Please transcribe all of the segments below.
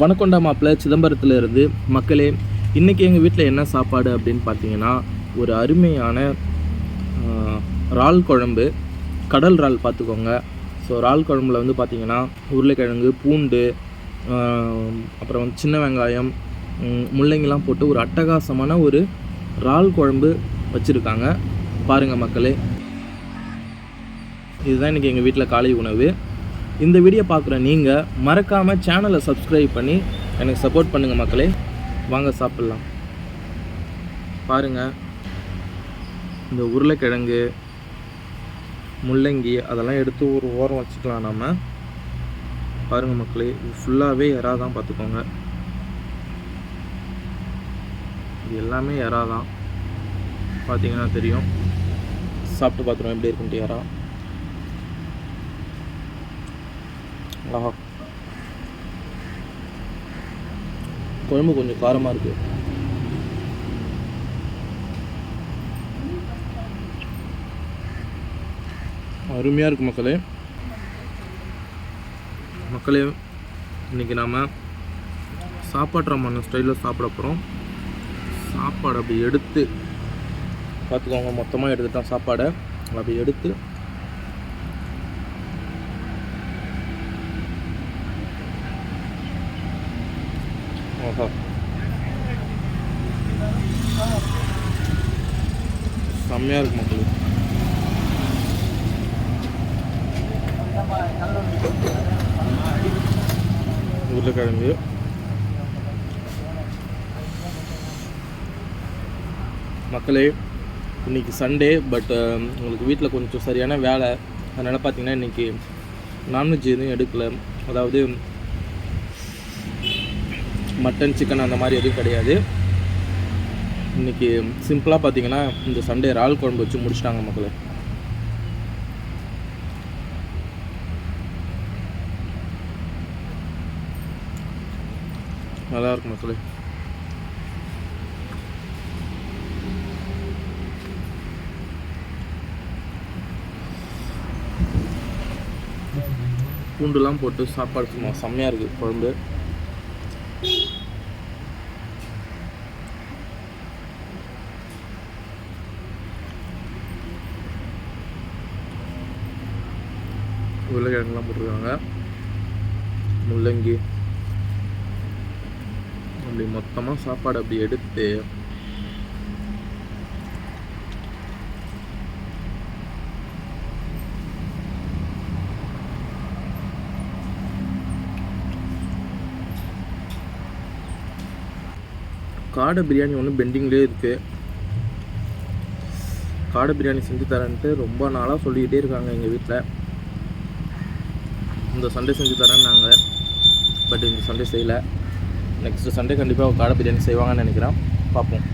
வணக்கொண்டா மாப்பிள்ளை சிதம்பரத்தில் இருந்து மக்களே இன்றைக்கி எங்கள் வீட்டில் என்ன சாப்பாடு அப்படின்னு பார்த்தீங்கன்னா ஒரு அருமையான இறால் குழம்பு. கடல் இறால் பார்த்துக்கோங்க. ஸோ இறால் குழம்புல வந்து பார்த்தீங்கன்னா உருளைக்கிழங்கு பூண்டு அப்புறம் வந்து சின்ன வெங்காயம் முள்ளங்கிலாம் போட்டு ஒரு அட்டகாசமான ஒரு இறால் குழம்பு வச்சுருக்காங்க. பாருங்கள் மக்களே. இதுதான் இன்றைக்கி எங்கள் வீட்டில் காலை உணவு. இந்த வீடியோ பார்க்குற நீங்கள் மறக்காமல் சேனலை சப்ஸ்கிரைப் பண்ணி எனக்கு சப்போர்ட் பண்ணுங்கள் மக்களே. வாங்க சாப்பிட்லாம். பாருங்கள் இந்த உருளைக்கிழங்கு முள்ளங்கி அதெல்லாம் எடுத்து ஒரு ஓரம் வச்சுக்கலாம் நம்ம பாருங்கள் மக்களே இது ஃபுல்லாகவே இறா தான் பார்த்துக்கோங்க. இது எல்லாமே இறா தான் பார்த்தீங்கன்னா தெரியும். சாப்பிட்டு பார்த்துருவோம். எப்படி இருக்குன்ட்டு எறா ஆஹா. குழம்பு கொஞ்சம் காரமாக இருக்குது அருமையாக இருக்கு மக்களே. மக்களே இன்னைக்கு நாம் சாப்பாட்டு ரமான ஸ்டைலில் சாப்பிட போகிறோம் சாப்பாடு அப்படி எடுத்து பார்த்துக்கோங்க மொத்தமாக எடுத்துட்டோம் சாப்பாடை. அப்படி எடுத்து செம்மையாக இருக்கு மக்கள். உருளைக்கிழங்கு. மக்களே இன்னைக்கு சண்டே பட் um, உங்களுக்கு வீட்டில் கொஞ்சம் சரியான வேலை. அதனால் பார்த்தீங்கன்னா இன்றைக்கி நான்வெஜ் எதுவும் எடுக்கலை. அதாவது மட்டன் சிக்கன் அந்த மாதிரி எதுவும் கிடையாது. இன்னைக்கு சிம்பிளாக பார்த்தீங்கன்னா இந்த சண்டே இறால் குழம்பு வச்சு முடிச்சிட்டாங்க மக்களே. நல்லா மக்களே. பூண்டுலாம் போட்டு சாப்பாடு சும்மா செம்மையாக இருக்குது குழம்பு. உருளைக்கிழங்குலாம் போட்டிருக்காங்க. முள்ளங்கி. அப்படி மொத்தமாக சாப்பாடு அப்படி எடுத்து காடை பிரியாணி ஒன்று பெண்டிங்லேயே இருக்குது காடை பிரியாணி செஞ்சு தரேன்ட்டு ரொம்ப நாளாக சொல்லிக்கிட்டே இருக்காங்க எங்கள் வீட்டில் இந்த சண்டே செஞ்சு தரேன்னாங்க. பட் இந்த சண்டே செய்யலை. நெக்ஸ்ட் சண்டே கண்டிப்பாக காடை பிரியாணி செய்வாங்கன்னு நினைக்கிறேன். பார்ப்போம்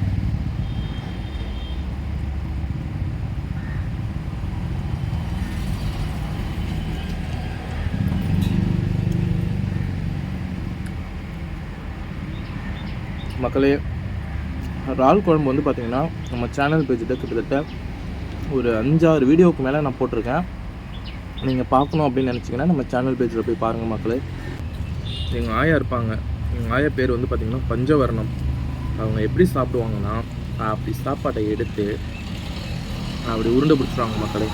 மக்களே இறால் குழம்பு வந்து பார்த்திங்கன்னா நம்ம சேனல் பேஜில் கிட்டத்தட்ட ஒரு அஞ்சாறு வீடியோவுக்கு மேலே நான் போட்டிருக்கேன். நீங்கள் பார்க்கணும் அப்படின்னு நினச்சிங்கன்னா நம்ம சேனல் பேஜில் போய் பாருங்கள் மக்களே. எங்கள் ஆயா இருப்பாங்க. எங்கள் ஆயா பேர் வந்து பார்த்திங்கன்னா பஞ்சவர்ணம். அவங்க எப்படி சாப்பிடுவாங்கன்னா அப்படி சாப்பாட்டை எடுத்து அப்படி உருண்டை பிடிச்சிருவாங்க மக்களே.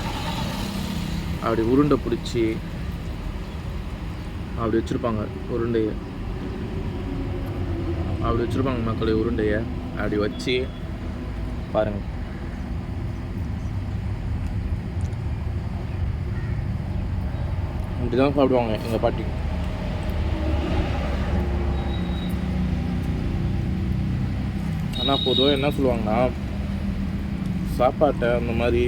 அப்படி உருண்டை பிடிச்சி அப்படி வச்சுருப்பாங்க உருண்டையை. அப்படி வச்சுருப்பாங்க மக்களை உருண்டையை. அப்படி வச்சு பாருங்கள் இப்படி தான் சாப்பிடுவாங்க எங்கள் பாட்டி. ஆனால் பொதுவாக என்ன சொல்லுவாங்கன்னா சாப்பாட்டை அந்த மாதிரி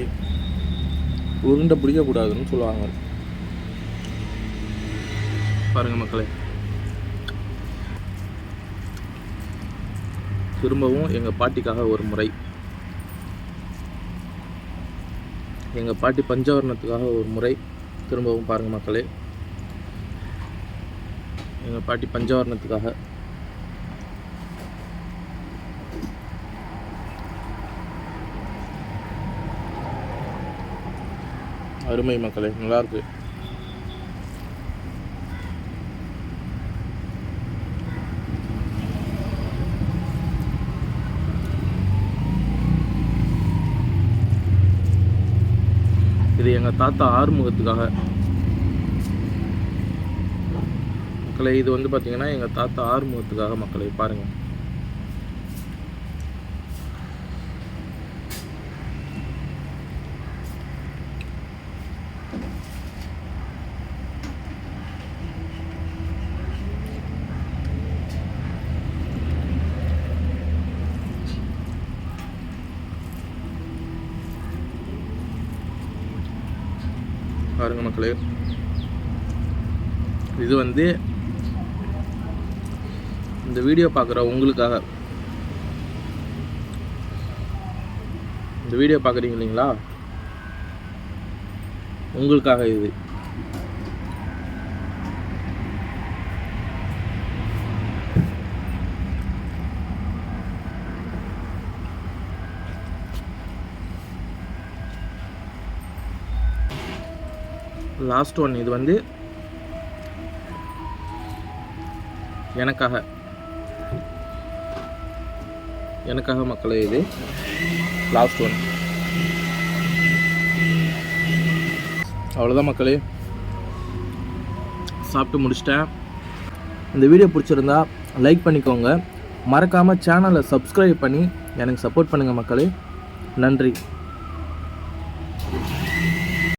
உருண்டை பிடிக்கக்கூடாதுன்னு சொல்லுவாங்க. பாருங்கள் மக்களே. திரும்பவும் எங்கள் பாட்டிக்காக ஒரு முறை. எங்கள் பாட்டி பஞ்சவர்ணத்துக்காக ஒரு முறை திரும்பவும் பாருங்கள் மக்களே. எங்கள் பாட்டி பஞ்சவர்ணத்துக்காக. அருமை மக்களே நல்லாயிருக்கு எங்கள் தாத்தா ஆறுமுகத்துக்காக. மக்களை இது வந்து பார்த்தீங்கன்னா எங்கள் தாத்தா ஆறுமுகத்துக்காக மக்களை பாருங்கள் பாருங்க மக்களே. இது வந்து இந்த வீடியோ பார்க்குற உங்களுக்காக. இந்த வீடியோ பார்க்குறீங்க இல்லைங்களா? உங்களுக்காக இது. லாஸ்ட் ஒன் இது வந்து எனக்காக. எனக்காக மக்களே இது லாஸ்ட் ஒன் அவ்வளோதான் மக்களே. சாப்பிட்டு முடிச்சிட்டேன். இந்த வீடியோ பிடிச்சிருந்தா லைக் பண்ணிக்கோங்க. மறக்காமல் சேனலை சப்ஸ்கிரைப் பண்ணி எனக்கு சப்போர்ட் பண்ணுங்கள் மக்களே. நன்றி.